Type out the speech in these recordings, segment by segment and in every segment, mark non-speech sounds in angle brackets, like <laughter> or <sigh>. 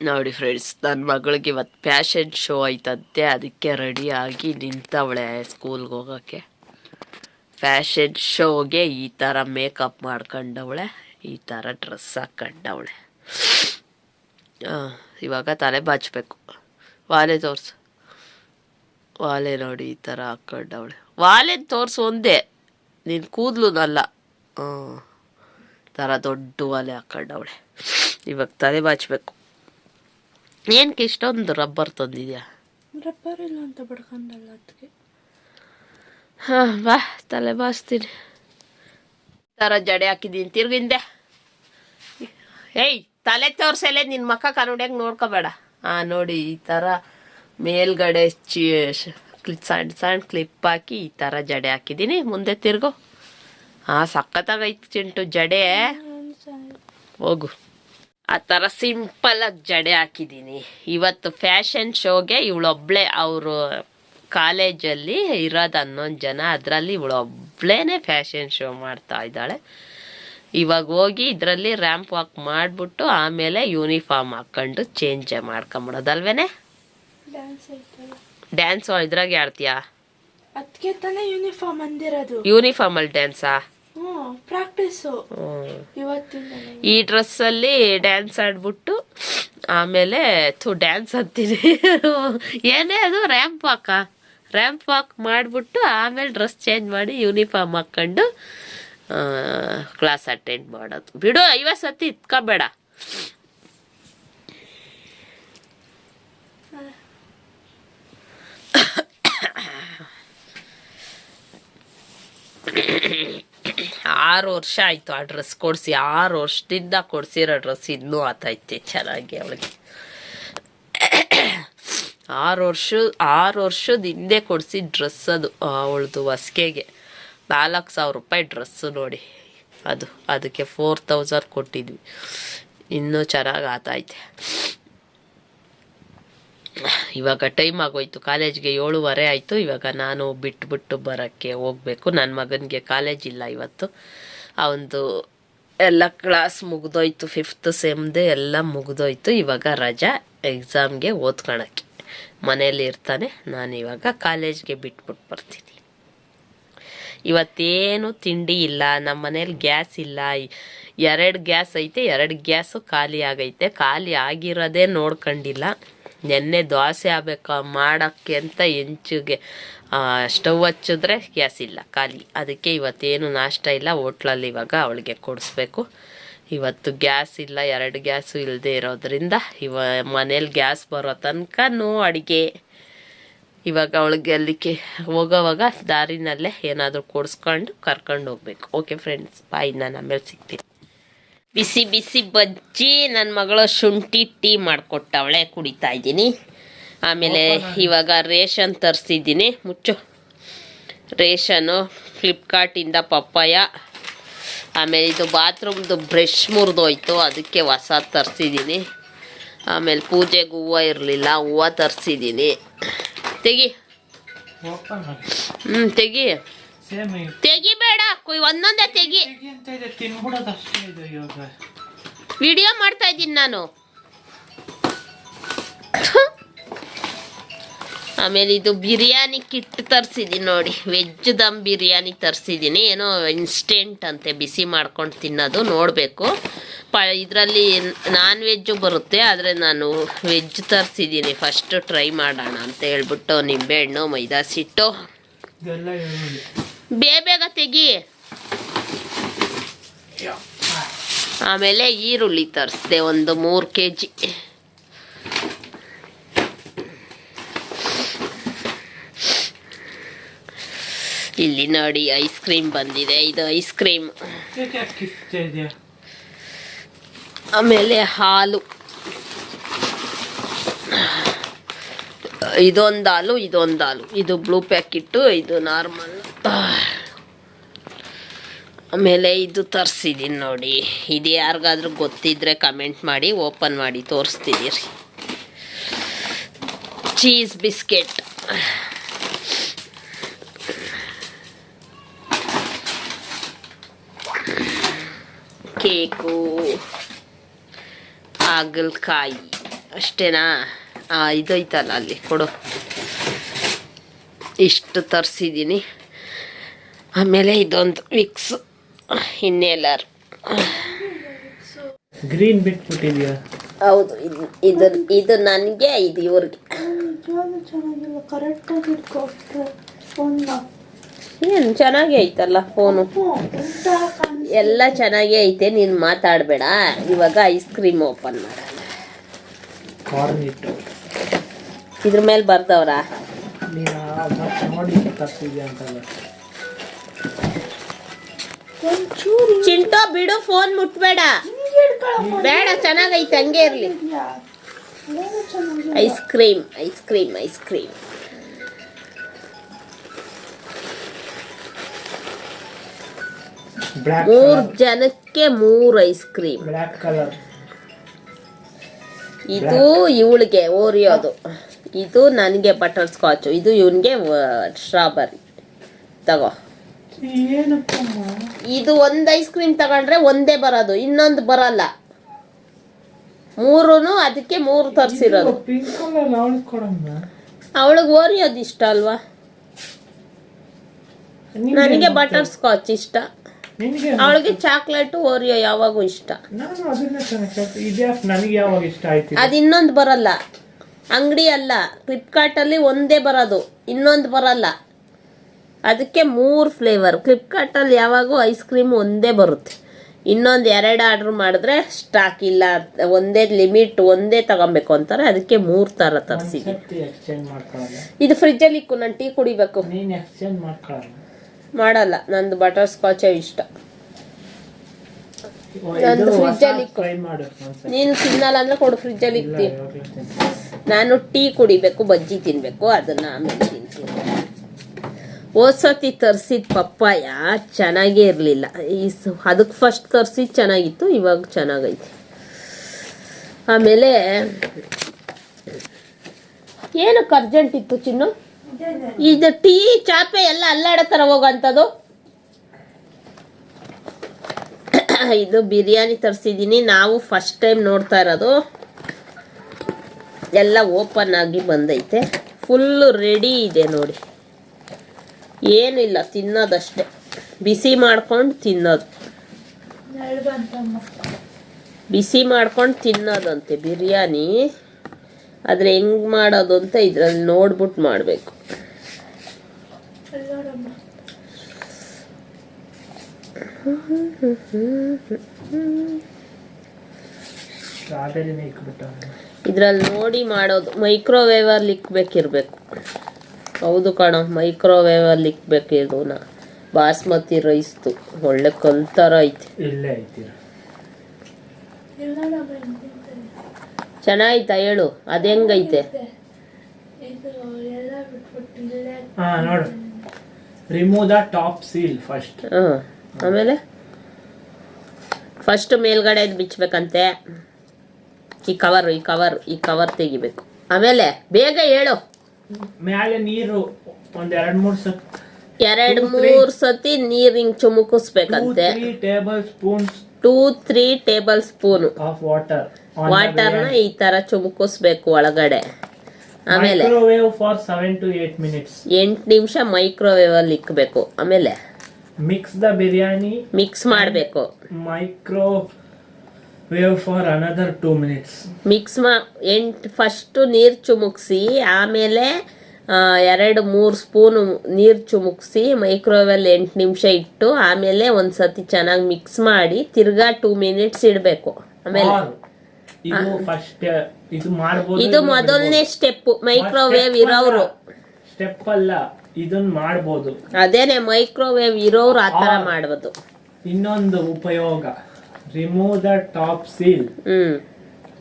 ನೋಡಿ ಫ್ರೆಂಡ್ಸ್ ನನ್ನ ಮಗಳಿಗೆ ಇವತ್ತು ಫ್ಯಾಷನ್ ಶೋ ಐತಂತೆ, ಅದಕ್ಕೆ ರೆಡಿ ಆಗಿ ನಿಂತವಳೆ ಸ್ಕೂಲ್ಗೆ ಹೋಗೋಕ್ಕೆ ಫ್ಯಾಷನ್ ಶೋಗೆ ಈ ಥರ ಮೇಕಪ್ ಮಾಡ್ಕೊಂಡವಳೆ, ಈ ಥರ ಡ್ರೆಸ್ ಹಾಕ್ಕೊಂಡವಳೆ ಇವಾಗ ತಲೆ ಬಾಚಬೇಕು. ವಾಲೆ ತೋರ್ಸು. ವಾಲೆ ನೋಡಿ ಈ ಥರ ಹಾಕ್ಕೊಂಡವಳೆ ವಾಲೆ ತೋರ್ಸು ಒಂದೇ, ನೀನು ಕೂದಲುನಲ್ಲ. ಹ್ಞೂ ಥರ ದೊಡ್ಡ ವಾಲೆ ಹಾಕ್ಕೊಂಡವಳೆ ಇವಾಗ ತಲೆ ಬಾಚಬೇಕು. ಏನಕ್ಕೆ ಇಷ್ಟೊಂದು ರಬ್ಬರ್ ತಂದಿದ್ಯಾ? ರಬ್ಬರ್ ಇಲ್ಲ ಅಂತ ಬಡ್ಕೊಂಡಲ್ಲ ಅದಕ್ಕೆ ಹಾಂ ಬಾ ತಲೆ ಬಾಸ್ತೀನಿ ಥರ ಜಡೆ ಹಾಕಿದ್ದೀನಿ ತಿರ್ಗಿಂದೆ ಏಯ್ ತಲೆ ತೋರ್ಸಲೆ ನಿನ್ನ ಮಕ್ಕ ಕನ್ನಡಿಯಾಗ ನೋಡ್ಕೋಬೇಡ. ಹಾಂ ನೋಡಿ ಈ ಥರ ಮೇಲ್ಗಡೆ ಚಿ ಕ್ಲಿ ಸಣ್ಣ ಸಣ್ಣ ಕ್ಲಿಪ್ ಹಾಕಿ ಈ ಥರ ಜಡೆ ಹಾಕಿದ್ದೀನಿ. ಮುಂದೆ ತಿರ್ಗು. ಹಾಂ ಸಖತ್ತಾಗೈತೆ ಚಿಂಟು ಜಡೆ. ಹೋಗು. ಆ ಥರ ಸಿಂಪಲಾಗಿ ಜಡೆ ಹಾಕಿದ್ದೀನಿ ಇವತ್ತು ಫ್ಯಾಷನ್ ಶೋಗೆ ಇವಳೊಬ್ಳೆ ಅವರು ಕಾಲೇಜಲ್ಲಿ ಇರೋದು ಹನ್ನೊಂದು ಜನ. ಅದರಲ್ಲಿ ಇವಳೊಬ್ಳೇ ಫ್ಯಾಷನ್ ಶೋ ಮಾಡ್ತಾ ಇದ್ದಾಳೆ. ಇವಾಗ ಹೋಗಿ ಇದರಲ್ಲಿ ರ್ಯಾಂಪ್ ವಾಕ್ ಮಾಡಿಬಿಟ್ಟು ಆಮೇಲೆ ಯೂನಿಫಾರ್ಮ್ ಹಾಕ್ಕೊಂಡು ಚೇಂಜ್ ಮಾಡ್ಕೊಂಬಿಡೋದಲ್ವೇನೆ? ಡ್ಯಾನ್ಸ್ ಇದ್ರಾಗ ಆಡ್ತೀಯಾ ಯೂನಿಫಾರ್ಮ್ ಅಂದಿರೋದು. ಯೂನಿಫಾರ್ಮಲ್ಲಿ ಡ್ಯಾನ್ಸಾ ಪ್ರಾಕ್ಟೀಸು ಈ ಡ್ರೆಸ್ಸಲ್ಲಿ ಡ್ಯಾನ್ಸ್ ಆಡ್ಬಿಟ್ಟು ಆಮೇಲೆ ಥೂ ಡ್ಯಾನ್ಸ್ ಅಂತೀನಿ. ಏನೇ ಅದು ರ್ಯಾಂಪ್ ವಾಕ ರ್ಯಾಂಪ್ ವಾಕ್ ಮಾಡಿಬಿಟ್ಟು ಆಮೇಲೆ ಡ್ರೆಸ್ ಚೇಂಜ್ ಮಾಡಿ ಯೂನಿಫಾರ್ಮ್ ಹಾಕ್ಕೊಂಡು ಕ್ಲಾಸ್ ಅಟೆಂಡ್ ಮಾಡೋದು. ಬಿಡು ಐವತ್ತು ಸತಿ ಇತ್ಕೋಬೇಡ. ಆರು ವರ್ಷ ಆಯಿತು ಆ ಡ್ರೆಸ್ ಕೊಡಿಸಿ, ಆರು ವರ್ಷದಿಂದ ಕೊಡಿಸಿರೋ ಡ್ರೆಸ್ ಇನ್ನೂ ಆತೈತೆ ಚೆನ್ನಾಗಿ ಅವಳಿಗೆ. ಆರು ವರ್ಷ, ಆರು ವರ್ಷದ ಹಿಂದೆ ಕೊಡಿಸಿದ ಡ್ರೆಸ್ ಅದು ಅವಳದು ಹೊಸ್ಕೆಗೆ. ನಾಲ್ಕು ಸಾವಿರ ರೂಪಾಯಿ ಡ್ರೆಸ್ಸು ನೋಡಿ. ಅದು, ಅದಕ್ಕೆ ಫೋರ್ ತೌಸಂಡ್ ಕೊಟ್ಟಿದ್ವಿ. ಇನ್ನೂ ಚೆನ್ನಾಗಿ ಆತೈತೆ. ಇವಾಗ ಟೈಮ್ ಆಗೋಯ್ತು. ಕಾಲೇಜ್ಗೆ ಏಳುವರೆ ಆಯಿತು. ಇವಾಗ ನಾನು ಬಿಟ್ಬಿಟ್ಟು ಬರೋಕ್ಕೆ ಹೋಗಬೇಕು. ನನ್ನ ಮಗನಿಗೆ ಕಾಲೇಜ್ ಇಲ್ಲ ಇವತ್ತು. ಅವನದು ಎಲ್ಲ ಕ್ಲಾಸ್ ಮುಗ್ದೋಯ್ತು. ಫಿಫ್ತ್ ಸೆಮ್ದೆ ಎಲ್ಲ ಮುಗ್ದೋಯ್ತು. ಇವಾಗ ರಜಾ ಎಕ್ಸಾಮ್ಗೆ ಓದ್ಕೊಳಕ್ಕೆ ಮನೇಲಿ ಇರ್ತಾನೆ. ನಾನು ಇವಾಗ ಕಾಲೇಜ್ಗೆ ಬಿಟ್ಬಿಟ್ಟು ಬರ್ತೀನಿ. ಇವತ್ತೇನು ತಿಂಡಿ ಇಲ್ಲ. ನಮ್ಮ ಮನೇಲಿ ಗ್ಯಾಸ್ ಇಲ್ಲ. ಎರಡು ಗ್ಯಾಸ್ ಐತೆ. ಎರಡು ಗ್ಯಾಸು ಖಾಲಿ ಆಗೈತೆ. ಖಾಲಿ ಆಗಿರೋದೇ ನೋಡ್ಕೊಂಡಿಲ್ಲ. ನೆನ್ನೆ ದೋಸೆ ಆಗ್ಬೇಕು ಮಾಡೋಕ್ಕೆ ಅಂತ ಹೆಂಚಿಗೆ ಸ್ಟವ್ ಹಚ್ಚಿದ್ರೆ ಗ್ಯಾಸ್ ಇಲ್ಲ, ಖಾಲಿ. ಅದಕ್ಕೆ ಇವತ್ತೇನು ನಾಷ್ಟ ಇಲ್ಲ, ಹೋಟ್ಲಲ್ಲಿ ಇವಾಗ ಅವಳಿಗೆ ಕೊಡಿಸ್ಬೇಕು. ಇವತ್ತು ಗ್ಯಾಸ್ ಇಲ್ಲ, ಎರಡು ಗ್ಯಾಸು ಇಲ್ಲದೆ ಇರೋದ್ರಿಂದ ಇವ, ಮನೇಲಿ ಗ್ಯಾಸ್ ಬರೋ ತನಕನೂ ಅಡುಗೆ. ಇವಾಗ ಅವಳಿಗೆ ಅಲ್ಲಿಗೆ ಹೋಗೋವಾಗ ದಾರಿನಲ್ಲೇ ಏನಾದರೂ ಕೊಡಿಸ್ಕೊಂಡು ಕರ್ಕೊಂಡು ಹೋಗ್ಬೇಕು. ಓಕೆ ಫ್ರೆಂಡ್ಸ್ ಬಾಯ್ ನಾನು ಆಮೇಲೆ ಸಿಗ್ತೀನಿ. ಬಿಸಿ ಬಿಸಿ ಬಜ್ಜಿ ನನ್ನ ಮಗಳು ಶುಂಠಿ ಟೀ ಮಾಡಿಕೊಟ್ಟವಳೆ ಕುಡಿತಾ ಇದ್ದೀನಿ. ಆಮೇಲೆ ಇವಾಗ ರೇಷನ್ ತರಿಸಿದ್ದೀನಿ. ಮುಚ್ಚು. ರೇಷನು ಫ್ಲಿಪ್ಕಾರ್ಟಿಂದ ಪಪ್ಪಾಯ ಆಮೇಲೆ ಇದು ಬಾತ್ರೂಮ್ದು ಬ್ರಷ್ ಮುರಿದೋಯ್ತು ಅದಕ್ಕೆ ಹೊಸ ತರಿಸಿದ್ದೀನಿ. ಆಮೇಲೆ ಪೂಜೆಗೆ ಹೂವು ಇರಲಿಲ್ಲ ಹೂವು ತರಿಸಿದ್ದೀನಿ. ತೆಗಿ. ಹ್ಞೂ ತೆಗಿ. ಕುಯ್ ಒಂದೊಂದೇ ತೆಗಿ. ಅಂತ ಇದೆ ತಿನ್ಬಿಡೋದು ಅಷ್ಟೇ ಇದೆ ಇವಾಗ. ವಿಡಿಯೋ ಮಾಡ್ತಾ ಇದ್ದೀನಿ ನಾನು. ಆಮೇಲೆ ಇದು ಬಿರಿಯಾನಿ ಕಿಟ್ ತರಿಸಿದ್ದೀನಿ ನೋಡಿ. ವೆಜ್ ದಮ್ ಬಿರಿಯಾನಿ ತರಿಸಿದ್ದೀನಿ ಏನೋ ಇನ್ಸ್ಟೆಂಟ್ ಅಂತೆ ಬಿಸಿ ಮಾಡ್ಕೊಂಡು ತಿನ್ನೋದು. ನೋಡಬೇಕು. ಪ ಇದರಲ್ಲಿ ನಾನ್ ವೆಜ್ಜು ಬರುತ್ತೆ. ಆದರೆ ನಾನು ವೆಜ್ ತರಿಸಿದ್ದೀನಿ ಫಸ್ಟ್ ಟ್ರೈ ಮಾಡೋಣ ಅಂತ ಹೇಳ್ಬಿಟ್ಟು ನಿಂಬೆಹಣ್ಣು ಮೈದಾ ಸಿಟ್ಟು. ಬೇಗ ಬೇಗ ತೆಗಿ. ಆಮೇಲೆ ಈರುಳ್ಳಿ ತರಿಸ್ದೆ ಒಂದು ಮೂರು ಕೆ ಜಿ ಇಲ್ಲಿ ನೋಡಿ ಐಸ್ ಕ್ರೀಮ್ ಬಂದಿದೆ ಇದು ಐಸ್ ಕ್ರೀಮ್. ಆಮೇಲೆ ಹಾಲು. ಇದೊಂದು ಹಾಲು ಇದೊಂದು ಹಾಲು. ಇದು ಬ್ಲೂ ಪ್ಯಾಕೆಟ್ ಇದು ನಾರ್ಮಲ್ ಆಮೇಲೆ ಇದು ತರಿಸಿದ್ದೀನಿ ನೋಡಿ. ಇದು ಯಾರಿಗಾದ್ರೂ ಗೊತ್ತಿದ್ರೆ ಕಮೆಂಟ್ ಮಾಡಿ ಓಪನ್ ಮಾಡಿ, ತೋರಿಸ್ತೀನಿ ರೀ. ಚೀಸ್ ಬಿಸ್ಕೆಟ್ ಕೇಕು, ಹಾಗಲಕಾಯಿ, ಅಷ್ಟೇನಾ? ಇದೈತಲ್ಲ ಅಲ್ಲಿ, ಕೊಡು. ಇಷ್ಟು ತರಿಸಿದ್ದೀನಿ ಆಮೇಲೆ ಇದೊಂದು ವಿಕ್ಸ್ ಇನ್ನೇಲಾರು ಗ್ರೀನ್ ಬಿಟ್ಬಿಟ್ಟಿದ್ಯಾ ಹೌದು ಇದು ಇದು ಇದು ನನಗೆ ಇದು ಇವ್ರಿಗೆ ಚೆನ್ನಾಗಿಲ್ಲ ಕರೆಕ್ಟಾಗಿ ಫೋನ್ನ ಏನು ಚೆನ್ನಾಗೇ ಐತಲ್ಲ ಫೋನು ಎಲ್ಲ ಚೆನ್ನಾಗೇ ಐತೆ ನೀನು ಮಾತಾಡಬೇಡ ಇವಾಗ ಐಸ್ ಕ್ರೀಮ್ ಓಪನ್ ಮಾಡೋಣ ಕಾರ್ನ್ ಇಟ್ಟು ಇದ್ರ ಮೇಲೆ ಬರ್ದವ್ರ ನೀನು ಅಂತಲ್ಲ ಚಿಂಟೋ ಬಿಡು ಫೋನ್ ಮುಟ್ಬೇಡ. ಬೇಡ ಚೆನ್ನಾಗೈತೆ ಹಂಗೆ ಇರಲಿ. Ice cream ice cream ice cream ಮೂರ್ ಜನಕ್ಕೆ ಮೂರು ಐಸ್ ಕ್ರೀಮ್ ಇದು ಇವಳಿಗೆ ಓರಿಯೋದು. ಇದು ನನಗೆ ಬಟರ್ ಸ್ಕಾಚು ಇದು ಇವನಿಗೆ ಸ್ಟ್ರಾಬೆರಿ ತಗೋ. ಇದು ಒಂದು ಐಸ್ ಕ್ರೀಮ್ ತಗೊಂಡ್ರೆ ಒಂದೇ ಬರೋದು ಇನ್ನೊಂದು ಬರಲ್ಲ. ಮೂರೂ ಅದಕ್ಕೆ ಮೂರು ತರಿಸಿರೋದು. ಅವಳಿಗೆ ಓರಿಯೋದು ಇಷ್ಟ ಅಲ್ವಾ? ನನಗೆ? ಬಟರ್ ಸ್ಕಾಚ್ ಇಷ್ಟ. ಅವಳಿಗೆ ಚಾಕ್ಲೇಟು ಓರಿಯೋ ಯಾವಾಗೂ ಇಷ್ಟ. ಅದು ಇನ್ನೊಂದು ಬರಲ್ಲ. ಅಂಗಡಿ ಅಲ್ಲ ಫ್ಲಿಪ್ಕಾರ್ಟಲ್ಲಿ ಒಂದೇ ಬರೋದು ಇನ್ನೊಂದು ಬರಲ್ಲ. ಅದಕ್ಕೆ ಮೂರು ಫ್ಲೇವರ್ ಫ್ಲಿಪ್ಕಾರ್ಟಲ್ಲಿ ಯಾವಾಗೂ ಐಸ್ ಕ್ರೀಮ್ ಒಂದೇ ಬರುತ್ತೆ. ಇನ್ನೊಂದು ಎರಡು ಆರ್ಡ್ರ್ ಮಾಡಿದ್ರೆ ಸ್ಟಾಕ್ ಇಲ್ಲ. ಒಂದೇ ಲಿಮಿಟ್ ಒಂದೇ ತಗೊಬೇಕು ಅಂತಾರೆ. ಅದಕ್ಕೆ ಮೂರು ಥರ ತರಿಸಿದೆ ಇದು ಫ್ರಿಜ್ಜಲ್ಲಿ ಇಕ್ಕು ನಾನು ಟೀ ಕುಡಿಬೇಕು. ಮಾಡಲ್ಲ. ನಂದು ಬಟರ್ ಸ್ಕಾಚ್ ಇಷ್ಟ. ನಂದು ಇಕ್ಕು. ಒಂದ್ಸತಿ ನೀನು ತಿನ್ನಲ್ಲ ಅಂದ್ರೆ ಕೊಡು ಫ್ರಿಜ್ಜಲ್ಲಿ ಅಲ್ಲಿ ಇಕ್ತೀನಿ ನಾನು ಟೀ ಕುಡಿಬೇಕು ಬಜ್ಜಿ ತಿನ್ಬೇಕು ಅದನ್ನ ಆಮೇಲೆ ಹೋದ್ಸತಿ ತರಿಸಿದ ಪಪ್ಪಾಯ ಚೆನ್ನಾಗೇ ಇರಲಿಲ್ಲ. ಈ ಅದಕ್ಕೆ ಫಸ್ಟ್ ತರಿಸಿದ ಚೆನ್ನಾಗಿತ್ತು, ಇವಾಗ ಚೆನ್ನಾಗೈತೆ. ಆಮೇಲೆ ಏನಕ್ಕೆ ಅರ್ಜೆಂಟ್ ಇತ್ತು ಚಿನ್ನು? ಇದು ಟೀ, ಚಾಪೆ ಎಲ್ಲ ಅಲ್ಲಾಡೋ ಥರ ಹೋಗೋಂಥದ್ದು ಇದು ಬಿರಿಯಾನಿ ತರಿಸಿದ್ದೀನಿ ನಾವು ಫಸ್ಟ್ ಟೈಮ್ ನೋಡ್ತಾ ಇರೋದು. ಎಲ್ಲ ಓಪನ್ ಆಗಿ ಬಂದೈತೆ. ಫುಲ್ಲು ರೆಡಿ ಇದೆ ನೋಡಿ. ಏನಿಲ್ಲ ತಿನ್ನೋದಷ್ಟೇ. ಬಿಸಿ ಮಾಡ್ಕೊಂಡು ತಿನ್ನೋದು. ಬಿಸಿ ಮಾಡ್ಕೊಂಡು ತಿನ್ನೋದಂತೆ ಬಿರಿಯಾನಿ. ಆದರೆ ಹೆಂಗೆ ಮಾಡೋದು ಅಂತ ಇದ್ರಲ್ಲಿ ನೋಡ್ಬಿಟ್ಟು ಮಾಡಬೇಕು. ಇದ್ರಲ್ಲಿ ನೋಡಿ ಮಾಡೋದು. ಮೈಕ್ರೋವೇವಲ್ಲಿ ಇಕ್ಬೇಕಿರ್ಬೇಕು. ಹೌದು ಕಣ ಮೈಕ್ರೋವೇವಲ್ಲಿ ಇಕ್ಬೇಕು ಇದನ್ನ ಬಾಸ್ಮತಿ ರೈಸ್ದು. ಒಳ್ಳೆ ಕಲ್ ಥರ ಐತೆ. ಇಲ್ಲೇ ತಿಂತಾರೆ. ಚೆನ್ನಾಯ್ತಾ ಹೇಳು? ಅದು ಹೆಂಗೈತೆ? ಇದು ಎಲ್ಲ ಬಿಟ್ಬಿಟ್ಟು ಇಲ್ಲೇ ಹಾ ನೋಡು. Remove the top seal first ಹಾಂ ಆಮೇಲೆ? ಫಸ್ಟ್ ಮೇಲ್ಗಡೆ ಬಿಚ್ಚಬೇಕಂತೆ ಈ ಕವರ್ ಈ ಕವರ್ ಈ ಕವರ್ ತೆಗಿಬೇಕು. ಆಮೇಲೆ ಬೇಗ ಹೇಳು. ಮ್ಯಾಲೆ ನೀರು ಒಂದ್ ಎರಡ್ ಮೂರ್ ಸತ್ ಎರಡು ಮೂರ್ ಸತಿ ನೀರ್ ಹಿಂಗ್ ಚುಮುಕಿಸ್ಬೇಕಂತೆ tablespoon two three tablespoon of water ವಾಟರ್ನ ಈ ತರ ಚುಮುಕಿಸ್ಬೇಕು ಒಳಗಡೆ. ಆಮೇಲೆ microwave for seven to eight minutes ಎಂಟು ನಿಮಿಷ ಮೈಕ್ರೋವೇವ್ ಅಲ್ಲಿ ಇಕ್ಬೇಕು. ಆಮೇಲೆ ಮಿಕ್ಸ್ ದ ಬಿರಿಯಾನಿ ಮಿಕ್ಸ್ ಮಾಡಬೇಕು. Microwave for another two minutes mix ಮಾ ಎಂಟು ಫಸ್ಟು ನೀರು ಚುಮುಕ್ಸಿ ಆಮೇಲೆ ಆ, ಎರಡು ಮೂರು ಸ್ಪೂನು ನೀರು ಚುಮುಕ್ಸಿ ಮೈಕ್ರೋವೇವಲ್ಲಿ ಎಂಟು ನಿಮಿಷ ಇಟ್ಟು ಆಮೇಲೆ ಒಂದು ಸತಿ ಚೆನ್ನಾಗಿ ಮಿಕ್ಸ್ ಮಾಡಿ ತಿರ್ಗಾ ಟೂ ಮಿನಿಟ್ಸ್ ಇಡಬೇಕು. ಆಮೇಲೆ ಇದು ಫಸ್ಟ್ ಇದು ಮಾಡ್ಬೋದು ಇದು ಮೊದಲನೇ ಸ್ಟೆಪ್ ಮೈಕ್ರೋವೇವ್ ಇರೋರು ಸ್ಟೆಪ್ ಅಲ್ಲ ಇದನ್ನ ಮಾಡ್ಬೋದು. ಅದೇನೆ ಮೈಕ್ರೋವೇವ್ ಇರೋರು ಆ ಥರ ಮಾಡ್ಬೋದು. ಇನ್ನೊಂದು ಉಪಯೋಗ. Remove the top seal hmm.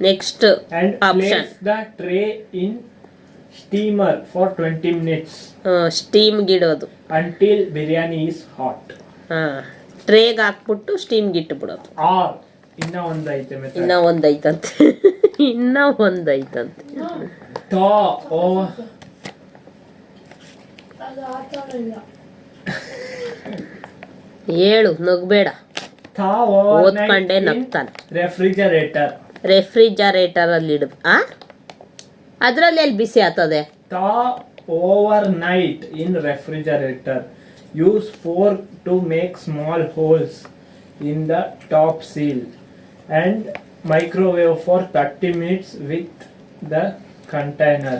Next and Option. Place the tray in steamer for twenty minutes ಸ್ಟೀಮ್ಗೆ ಇಡೋದು. ಅಂಟಿಲ್ ಬಿರಿಯಾನಿ ಇಸ್ ಹಾಟ್ ಹಾಂ. ಟ್ರೇಗೆ ಹಾಕ್ಬಿಟ್ಟು ಸ್ಟೀಮ್ಗೆ ಇಟ್ಬಿಡೋದು. ಆರ್ ಇನ್ನ ಒಂದ್ ಐತೆ ಮೆಥಡ್. ಇನ್ನ ಒಂದೈತಂತೆ <laughs> ಇನ್ನ ಒಂದೈತಂತೆ ಥರ ಇಲ್ಲ ಹೇಳು ನಗ್ಬೇಡ. ಓದ್ಕೊಂಡೆ ನಗ್ತಾನೆ. ರೆಫ್ರಿಜರೇಟರ್ ರೆಫ್ರಿಜರೇಟರ್ ಅಲ್ಲಿ ಇಡ ಆ? ಅದರಲ್ಲಿ ಎಲ್ಲಿ ಬಿಸಿ ಆಗ್ತದೆ? Overnight in refrigerator use fork to make small holes in the top seal and microwave for 30 minutes with the container.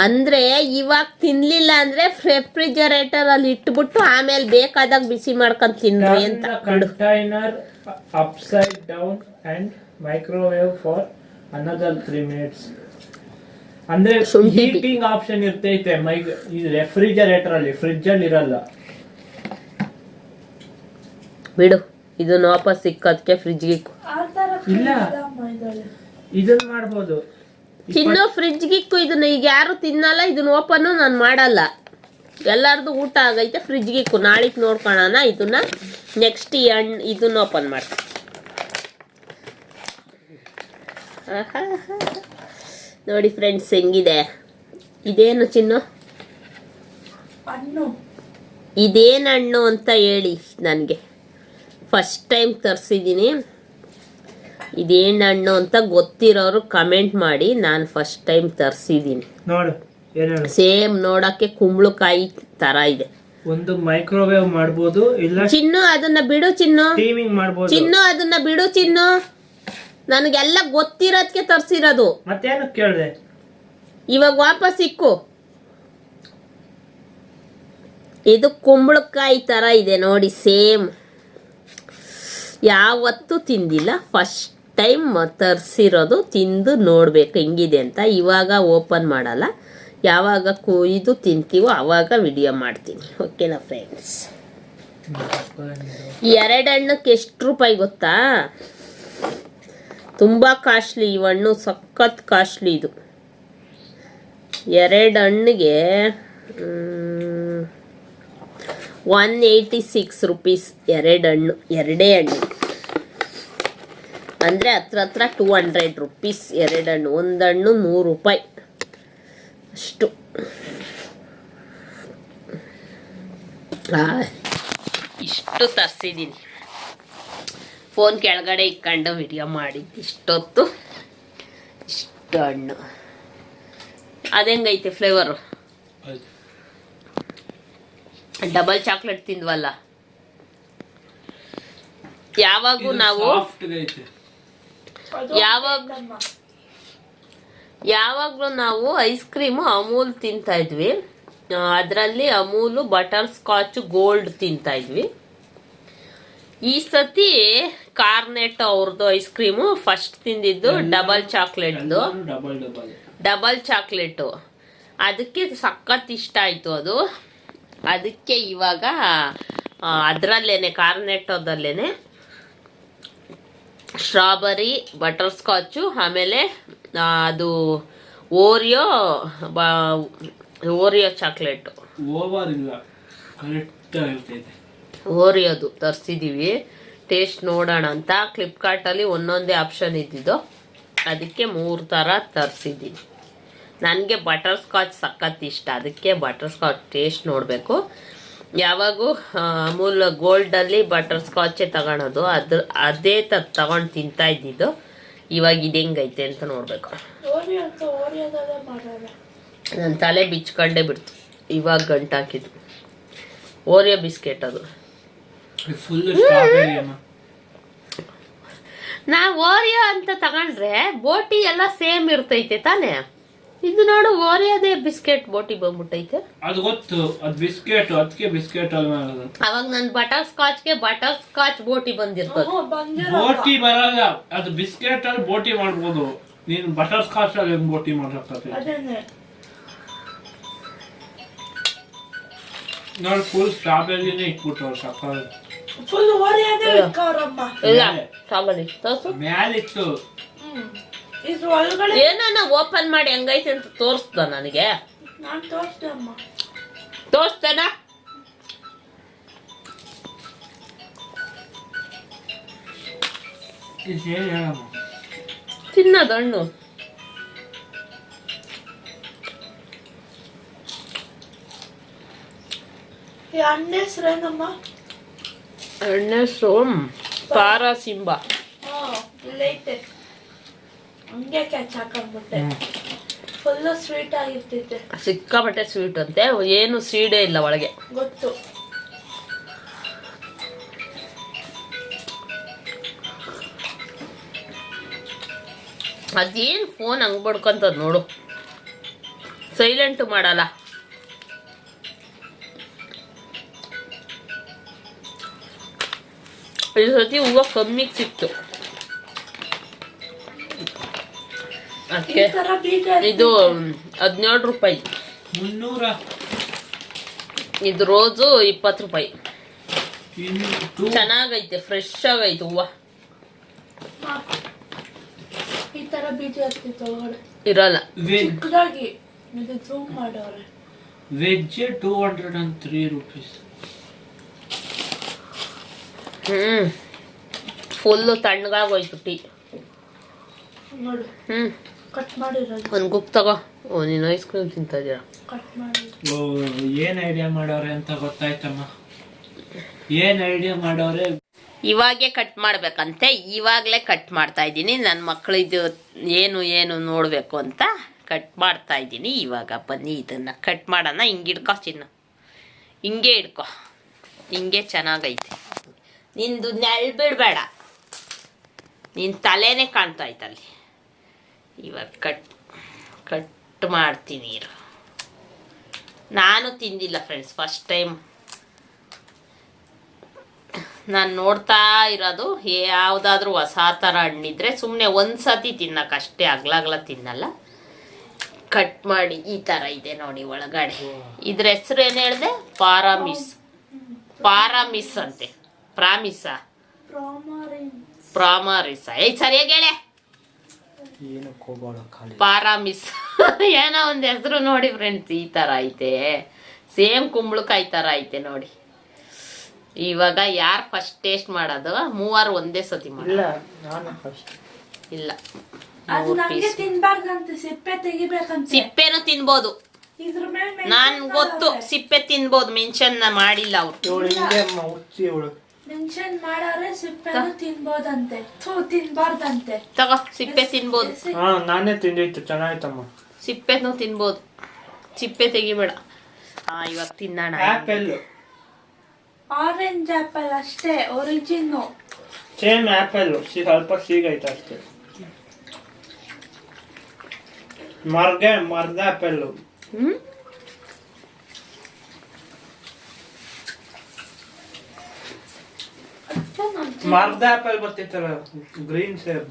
ಅಂದ್ರೆ ಇವಾಗ ತಿನ್ಲಿಲ್ಲ ಅಂದ್ರೆ ರೆಫ್ರಿಜರೇಟರ್ ಅಲ್ಲಿ ಇಟ್ಬಿಟ್ಟು ಆಮೇಲೆ ಬೇಕಾದಾಗ ಬಿಸಿ ಮಾಡ್ಕೊಂಡು ತಿನ್ರಿ ಅಂತ container upside down and microwave for another three minutes 3 minutes ಅಂದ್ರೆ. ಹೀಟಿಂಗ್ ಆಪ್ಷನ್ ಇರ್ತೈತೆ. ಮೈ ಈ ರೆಫ್ರಿಜರೇಟರ್ ಅಲ್ಲಿ ಫ್ರಿಜ್ ಅಲ್ಲಿ ಇರಲ್ಲ. ಬಿಡು ಇದನ್ನ ವಾಪಸ್ ಸಿಕ್ಕೋದಕ್ಕೆ ಫ್ರಿಜ್ಗೆ ಇಲ್ಲ. ಇದನ್ನ ಮಾಡ್ಬೋದು. ತಿನ್ನೋ ಫ್ರಿಜ್ ಗಿಕ್ಕು ಇದನ್ನ ಈಗ ಯಾರು ತಿನ್ನಲ್ಲ ಇದನ್ನ ಓಪನ್ ನಾನು ಮಾಡಲ್ಲ. ಎಲ್ಲಾರ್ದು ಊಟ ಆಗೈತೆ ಫ್ರಿಜ್ ಗಿಕ್ಕು ನಾಳಿಗೆ ನೋಡ್ಕೊಳ್ಳೋಣ ಇದನ್ನ ನೆಕ್ಸ್ಟ್ ಈ ಹಣ್ಣು ಇದನ್ನ ಓಪನ್ ಮಾಡ್ತೀನಿ. ನೋಡಿ ಫ್ರೆಂಡ್ಸ್ ಹೆಂಗಿದೆ? ಇದೇನು ಚಿನ್ನು? ಇದೇನು ಹಣ್ಣು ಅಂತ ಹೇಳಿ ನನಗೆ. ಫಸ್ಟ್ ಟೈಮ್ ತರಿಸಿದ್ದೀನಿ ಇದೇನು ಹಣ್ಣು ಅಂತ ಗೊತ್ತಿರೋರು ಕಮೆಂಟ್ ಮಾಡಿ ನಾನು ಫಸ್ಟ್ ಟೈಮ್ ತರಿಸಿದ್ದೀನಿ ನೋಡು ಸೇಮ್ ನೋಡಕ್ಕೆ ಕುಂಬಳಕಾಯಿ ತರ ಇದೆ. ಒಂದು ಮೈಕ್ರೋವೇವ್ ಮಾಡಬಹುದು ಇಲ್ಲ ಚಿನ್ನು ಅದನ್ನ ಬಿಡು ಚಿನ್ನು. ಸ್ಟೀಮಿಂಗ್ ಮಾಡ್ಬೋದು. ಚಿನ್ನು ಅದನ್ನ ಬಿಡು ಚಿನ್ನು. ನನಗೆಲ್ಲ ಗೊತ್ತಿರೋದಕ್ಕೆ ತರಿಸಿರೋದು. ಮತ್ತೇನು ಕೇಳಿದೆ? ಇವಾಗ ವಾಪಸ್ ಇಕ್ಕು ಇದು ಕುಂಬಳಕಾಯಿ ತರ ಇದೆ ನೋಡಿ ಸೇಮ್ ಯಾವತ್ತೂ ತಿಂದಿಲ್ಲ ಫಸ್ಟ್ ಟೈಮ್ ತರಿಸಿರೋದು ತಿಂದು ನೋಡಬೇಕು ಹೆಂಗಿದೆ ಅಂತ. ಇವಾಗ ಓಪನ್ ಮಾಡಲ್ಲ. ಯಾವಾಗ ಕುಯ್ದು ತಿಂತೀವೋ ಆವಾಗ ವಿಡಿಯೋ ಮಾಡ್ತೀನಿ. ಓಕೆನಾ ಫ್ರೆಂಡ್ಸ್ ಎರಡು ಹಣ್ಣಕ್ಕೆ ಎಷ್ಟು ರೂಪಾಯಿ ಗೊತ್ತಾ? ತುಂಬ ಕಾಸ್ಟ್ಲಿ ಈ ಹಣ್ಣು, ಸಖತ್ ಕಾಸ್ಟ್ಲಿ ಇದು. ಎರಡು ಹಣ್ಣಿಗೆ ಒನ್ ಏಯ್ಟಿ ಸಿಕ್ಸ್ ರುಪೀಸ್ ಎರಡು ಹಣ್ಣು ಎರಡೇ ಹಣ್ಣು. ಅಂದರೆ ಹತ್ರ ಹತ್ರ ಟೂ ಹಂಡ್ರೆಡ್ ರುಪೀಸ್ ಎರಡು ಹಣ್ಣು ಒಂದು ಹಣ್ಣು ನೂರು ರೂಪಾಯಿ. ಅಷ್ಟು. ಇಷ್ಟು ತರಿಸಿದ್ದೀನಿ ಫೋನ್ ಕೆಳಗಡೆ ಇಟ್ಕೊಂಡು ವಿಡಿಯೋ ಮಾಡಿದ್ದು ಇಷ್ಟೊತ್ತು. ಇಷ್ಟು ಹಣ್ಣು. ಅದೆಂಗೈತೆ ಫ್ಲೇವರು ಡಬಲ್ ಚಾಕ್ಲೇಟ್ ತಿಂದ್ವಲ್ಲ? ಯಾವಾಗೂ ನಾವು ಯಾವಾಗ-. ಯಾವಾಗಲೂ ನಾವು ಐಸ್ ಕ್ರೀಮು ಅಮೂಲ್ ತಿಂತಾ ಇದ್ವಿ. ಅದರಲ್ಲಿ ಅಮೂಲು ಬಟರ್ ಸ್ಕಾಚ್ ಗೋಲ್ಡ್ ತಿಂತಾ ಇದ್ವಿ. ಈ ಸತಿ ಕಾರ್ನೆಟ್ ಅವ್ರದ್ದು ಐಸ್ ಕ್ರೀಮು ಫಸ್ಟ್ ತಿಂದಿದ್ದು ಡಬಲ್ ಚಾಕ್ಲೇಟ್ದು. Double double. ಚಾಕ್ಲೇಟು. ಅದಕ್ಕೆ ಸಖತ್ ಇಷ್ಟ ಆಯ್ತು ಅದು. ಅದಕ್ಕೆ ಇವಾಗ ಅದರಲ್ಲೇನೆ ಕಾರ್ನೆಟೋದಲ್ಲೇನೆ ಸ್ಟ್ರಾಬರಿ ಬಟರ್ ಸ್ಕಾಚು ಆಮೇಲೆ ಅದು ಓರಿಯೋ ಓರಿಯೋ ಚಾಕ್ಲೇಟು. ಓರಿಯೋದು ತರಿಸಿದ್ದೀವಿ ಟೇಸ್ಟ್ ನೋಡೋಣ ಅಂತ ಫ್ಲಿಪ್ಕಾರ್ಟಲ್ಲಿ ಒಂದೊಂದೇ ಆಪ್ಷನ್ ಇದ್ದಿದ್ದು. ಅದಕ್ಕೆ ಮೂರು ಥರ ತರಿಸಿದ್ದೀನಿ ನನಗೆ ಬಟರ್ ಸ್ಕಾಚ್ ಸಖತ್ ಇಷ್ಟ. ಅದಕ್ಕೆ ಬಟರ್ ಸ್ಕಾಚ್ ಟೇಸ್ಟ್ ನೋಡಬೇಕು. ಯಾವಾಗೂ ಅಮೂಲ್ ಅಮೂಲ್ ಗೋಲ್ಡಲ್ಲಿ ಬಟರ್ ಸ್ಕಾಚೇ ತಗೊಳೋದು. ಅದ್ರ ಅದೇ ತರ ತಗೊಂಡು ತಿಂತಾ ಇದ್ದಿದ್ದು. ಇವಾಗ ಇದು ಹೆಂಗೈತೆ ಅಂತ ನೋಡಬೇಕು. ನನ್ನ ತಲೆ ಬಿಚ್ಕೊಂಡೇ ಬಿಡ್ತು. ಇವಾಗ ಗಂಟು ಹಾಕಿದ್ದು. ಓರಿಯೋ ಬಿಸ್ಕೆಟ್ ಅದು. ನಾ ಓರಿಯೋ ಅಂತ ತಗೊಂಡ್ರೆ ಬೋಟಿ ಎಲ್ಲ ಸೇಮ್ ಇರ್ತೈತೆ ತಾನೇ? ಇದು ನೋಡು ಓರಿಯೋದೇ ಬಿಸ್ಕೆಟ್ ಬೋಟಿ ಬಂದ್ಬಿಟ್ಟೈತೆ. ಅದು ಗೊತ್ತು ಅದು ಬಿಸ್ಕೆಟ್ ಅದಕ್ಕೆ ಬಿಸ್ಕೆಟ್ ಅಲ್ಲ ಮಾಡೋದು ಅವಾಗ ನನ್ ಬಟರ್ ಸ್ಕಾಚ್ಗೆ ಬಟರ್ ಸ್ಕಾಚ್ ಬೋಟಿ ಬಂದಿರ್ತದೆ. ಬೋಟಿ ಬರಲ್ಲ ಅದು ಬಿಸ್ಕೆಟ್ ಅಲ್ಲಿ ಬೋಟಿ ಮಾಡ್ಬೋದು. ನೀನು ಬಟರ್ ಸ್ಕಾಚ್ ಅಲ್ಲಿ ಹೆಂಗ್ ಬೋಟಿ ಮಾಡಕ್ಕೆ ನೋಡಿ ಫುಲ್ ಸ್ಟ್ರಾಬೆರಿನೇ ಇಟ್ಬಿಟ್ಟು ಸಕ್ಕರೆ ಫುಲ್ ಓರಿಯೋದೇ ಇಲ್ಲ ಸ್ಟ್ರಾಬೆರಿ ಮ್ಯಾಲಿತ್ತು ಏನಾನ ಓಪನ್ ಮಾಡಿ ಹೆಂಗೈತೆ ಅಂತ ತೋರಿಸ್ದ ನನಗೆ. ನಾನು ತೋರಿಸ್ದೆ ಅಮ್ಮ. ತೋರಿಸ್ತೇನಾ? ತಿನ್ನೋದು ಹಣ್ಣು. ಈ ಅಣ್ಣ ಹೆಸ್ರೇನಮ್ಮ ಹಣ್ಣ ಹೆಸರು ಪಾರಸಿಂಬ ಹಂಗೆ ಕ್ಯಾಚ್ ಹಾಕೊಂಡ್ಬಿಟ್ಟೆ ಫುಲ್ ಸ್ವೀಟ್ ಆಗಿರ್ತೈತೆ ಸಿಕ್ಕಾಪಟ್ಟೆ ಸ್ವೀಟ್ ಅಂತೆ ಏನು ಸೀಡೇ ಇಲ್ಲ ಒಳಗೆ. ಗೊತ್ತು. ಅದೇನು ಫೋನ್ ಹಂಗೆ ಬಡ್ಕೊಂತದ್ ನೋಡು. ಸೈಲೆಂಟು ಮಾಡಲ್ಲ. ಈ ಸತಿ ಹೂವು ಕಮ್ಮಿಗೆ ಸಿಕ್ತು. ಅದಕ್ಕೆ ತರ ಬೀಜ ಇದು ಹದಿನೇಳು ರೂಪಾಯಿ. ಮುನ್ನೂರ. ಇದು ರೋಸು ಇಪ್ಪತ್ತು ರೂಪಾಯಿ. ಚೆನ್ನಾಗೈತೆ ಫ್ರೆಶ್ ಆಗೈತೆ ಹೂವು. ಈ ತರ ಬೀಜ ಇರಲ್ಲ. ವೆಜ್ ಚಿಕ್ಕದಾಗಿ ಇದು ಜೂಮ್ ಮಾಡವ್ರೆ veg two hundred and three rupees hmm. Full ತಣ್ಣಗಾಗೋಯ್ತು tea. Hmm. Cut ಮಾಡಿರೋದು ಒಂದು ಗುಪ್ ತಗೋ. ಓ ನೀನು ಐಸ್ ಕ್ರೀಮ್ ತಿಂತಾ ಇದೀರ ಕಟ್ ಮಾಡಿ ಓ ಏನ್ ಐಡಿಯಾ ಮಾಡವ್ರೆ ಅಂತ ಗೊತ್ತಾಯ್ತಮ್ಮ. ಏನ್ ಐಡಿಯಾ ಮಾಡವ್ರೆ ಇವಾಗೆ ಕಟ್ ಮಾಡ್ಬೇಕಂತೆ. ಇವಾಗಲೇ ಕಟ್ ಮಾಡ್ತಾ ಇದ್ದೀನಿ. ನನ್ನ ಮಕ್ಳಿದ್ದು ಏನು ಏನು ನೋಡಬೇಕು ಅಂತ ಕಟ್ ಮಾಡ್ತಾ ಇದ್ದೀನಿ. ಇವಾಗ ಬನ್ನಿ ಇದನ್ನ ಕಟ್ ಮಾಡೋಣ. ಹಿಂಗೆ ಇಡ್ಕೋ ಚಿನ್ನ. ಹಿಂಗೆ ಹಿಡ್ಕೊ. ಹಿಂಗೆ ಚೆನ್ನಾಗೈತೆ. ನಿಂದು ನೆಲ್ ಬಿಡಬೇಡ. ನಿನ್ನ ತಲೆನೇ ಕಾಣ್ತಾ ಐತಲ್ಲಿ ಇವಾಗ ಕಟ್ ಕಟ್ ಮಾಡ್ತೀನಿ ಇರು. ನಾನು ತಿಂದಿಲ್ಲ ಫ್ರೆಂಡ್ಸ್ ಫಸ್ಟ್ ಟೈಮ್ ನಾನು ನೋಡ್ತಾ ಇರೋದು ಯಾವುದಾದ್ರೂ ಹೊಸ ಥರ ಹಣ್ಣಿದ್ರೆ ಸುಮ್ಮನೆ ಒಂದು ಸತಿ ತಿನ್ನಕ್ಕೆ ಅಷ್ಟೇ ಅಗ್ಲಾಗ್ಲ ತಿನ್ನಲ್ಲ. ಕಟ್ ಮಾಡಿ ಈ ಥರ ಇದೆ ನೋಡಿ ಒಳಗಡೆ. ಇದ್ರ ಹೆಸರು ಏನು ಹೇಳಿದೆ? ಪಾರಾಮಿಸ್. ಪಾರಾಮಿಸ್ ಅಂತೆ. ಪ್ರಾಮಿಸಾ? ಪ್ರಾಮಾರಿಸ. ಏ ಏಯ್ ಸರಿಯಾಗಿ ಹೇಳೆ. ಪಾರಾಮಿಸ್. <laughs> ಏನೋ ಒಂದು ಹೆಸರು ನೋಡಿ ಫ್ರೆಂಡ್ಸ್ ಈ ಥರ ಐತೆ. ಸೇಮ್ ಕುಂಬಳಕಾಯಿ ಥರ ಐತೆ ನೋಡಿ. ಇವಾಗ ಯಾರು ಫಸ್ಟ್ ಟೇಸ್ಟ್ ಮಾಡೋದು? ಮೂವರು ಒಂದೇ ಸತಿ ಮಾಡಿ ಇಲ್ಲ ಸಿಪ್ಪೆನು ತಿನ್ಬೋದು. ಇದ್ರ ಮೇಲೆ mention ನಾನ್ ಗೊತ್ತು. ಸಿಪ್ಪೆ ತಿನ್ಬೋದು ಮೆನ್ಷನ್ ಮಾಡಿಲ್ಲ ಅವ್ರು. ಮೆನ್ಷನ್ ಮಾಡಾರೆ ಸಿಪ್ಪೆನು ತಿನ್ಬೋದಂತೆ. ಥೂ ತಿನ್ಬಾರ್ದಂತೆ. ತಗೋ ಸಿಪ್ಪೆ ತಿನ್ಬೋದು. ಹಾ ನಾನೇ ತಿಂದಿತ್ತು ಚೆನ್ನಾಗಿತ್ತಮ್ಮ. ಸಿಪ್ಪೆನು ತಿನ್ಬೋದು. ಸಿಪ್ಪೆ ತೆಗಿಬೇಡ. ಹಾ ಇವಾಗ ತಿನ್ನೋಣ. ಆಪಲ್ ಆರೆಂಜ್ ಆಪಲ್ ಅಷ್ಟೇ ಒರಿಜಿನ್ನು ಸೇಮ್ ಆಪಲ್ ಸ್ವಲ್ಪ ಸಿಗೈತೆ ಅಷ್ಟೇ. ಮರ್ಗೆ ಮರ್ದ ಆಪಲ್ ಹ್ಮ್? ಮರ್ದ ಆಪಲ್ ಬರ್ತಿತ್ತಲ್ಲ ಗ್ರೀನ್ ಸೇಬ್.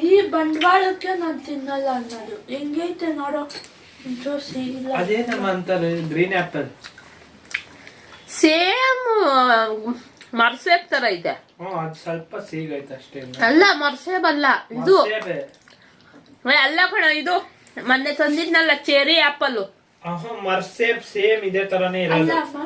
ಈ ಬಂಡವಾಳಕ್ಕೆ ನಾನು ತಿನ್ನಲ್ಲ ಅನ್ನೋದು. ಹೆಂಗೈತೆ ನೋಡೋ ಜೋಸಿ ಇಲ್ಲ. ಅದೇನಮ್ಮ ಅಂತಾರೆ ಗ್ರೀನ್ ಆಪಲ್ ಸೇಮ್ ಮರ್ಸೇಬ್ ತರ ಇದೆ. ಹ್ಮ್ ಅದು ಸ್ವಲ್ಪ ಸಿಗೈತೆ ಅಷ್ಟೇ ಅಲ್ಲ ಮರ್ಸೇಬ್ ಅಲ್ಲ ಇದು ಸೇಬೆ ಏ, ಅಲ್ಲ ಕಣ ಇದು ಮೊನ್ನೆ ತಂದಿದ್ನಲ್ಲ ಚೆರಿ ಆಪಲ್ ಅಹೋ ಮರ್ಸೇಬ್ ಸೇಮ್ ಇದೇ ತರನೇ ಇರಲ್ಲ ಇರೋದು ಅಮ್ಮ.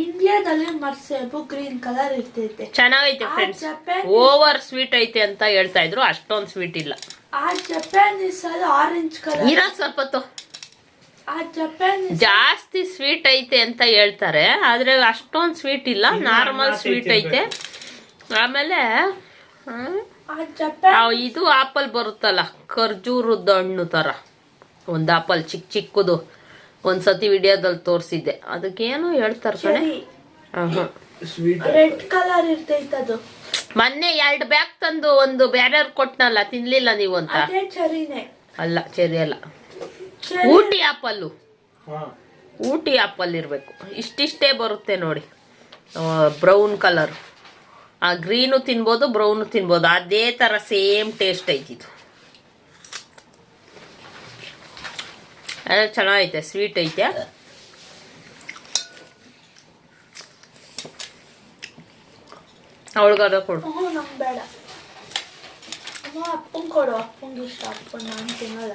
ಇಂಡಿಯಾದಲ್ಲಿ ಮರ್ಸೇಬು ಗ್ರೀನ್ ಕಲರ್ ಇರ್ತೈತೆ. ಚೆನ್ನಾಗೈತೆ ಆ ಫ್ರೆಂಡ್ಸ್ ಜಪಾನ್ ಓವರ್ ಸ್ವೀಟ್ ಐತೆ ಅಂತ ಹೇಳ್ತಾ ಇದ್ರು ಅಷ್ಟೊಂದು ಸ್ವೀಟ್ ಇಲ್ಲ. ಆ ಜಪಾನೀಸ್ ಅಲ್ಲಿ ಆರೆಂಜ್ ಕಲರ್ ಇರೋ ಸ್ವಲ್ಪ. ಆ ಜಪಾನೀಸ್ ಜಾಸ್ತಿ ಸ್ವೀಟ್ ಐತೆ ಅಂತ ಹೇಳ್ತಾರೆ ಆದ್ರೆ ಅಷ್ಟೊಂದು ಸ್ವೀಟ್ ಇಲ್ಲ ನಾರ್ಮಲ್ ಸ್ವೀಟ್ ಐತೆ. ಆಮೇಲೆ ಆ ಜಪಾನ್ ಆ ಇದು ಆಪಲ್ ಬರುತ್ತಲ್ಲ ಖರ್ಜೂರದ ಹಣ್ಣು ತರ. ಒಂದು ಆಪಲ್ ಚಿಕ್ಕ ಚಿಕ್ಕದು. ಒಂದ್ಸತಿ ವಿಡಿಯೋದಲ್ಲಿ ತೋರಿಸಿದ್ದೆ. ಅದಕ್ಕೇನೋ ಹೇಳ್ತಾರ ಕಣೆ. ರೆಡ್ ಕಲರ್ ಇರ್ತೈತೆ ಅದು. ಮೊನ್ನೆ ಎರಡು ಬ್ಯಾಗ್ ತಂದು ಒಂದು ಬ್ಯಾರ್ಯಾರ್ ಕೊಟ್ಟನಲ್ಲ ತಿನ್ಲಿಲ್ಲ ನೀವು ಅಂತ? ಅದೇ ಚರಿನೇ. ಅಲ್ಲ ಚೆರಿ ಅಲ್ಲ. ಊಟಿ ಆಪಲ್ಲು. ಹಾ. ಊಟಿ ಆಪಲ್ ಇರಬೇಕು. ಇಷ್ಟಿಷ್ಟೇ ಬರುತ್ತೆ ನೋಡಿ. ಬ್ರೌನ್ ಕಲರ್ ಆ ಗ್ರೀನು ತಿನ್ಬೋದು ಬ್ರೌನು ತಿನ್ಬೋದು. ಅದೇ ಥರ ಸೇಮ್ ಟೇಸ್ಟ್ ಐತಿದು. ಅದೇ ಚೆನ್ನಾಗೈತೆ ಸ್ವೀಟ್ ಐತೆ. ಅವಳಿಗಾದ ಕೊಡು. ಹ್ಞೂ ನಂಗೆ ಬೇಡ. ಅಮ್ಮ ಅಪ್ಪಂಗೆ ಕೊಡು. ಅಪ್ಪಂಗೆ ಇಷ್ಟ ಅಪ್ಪನ ನಾನು ತಿನ್ನಲ್ಲ.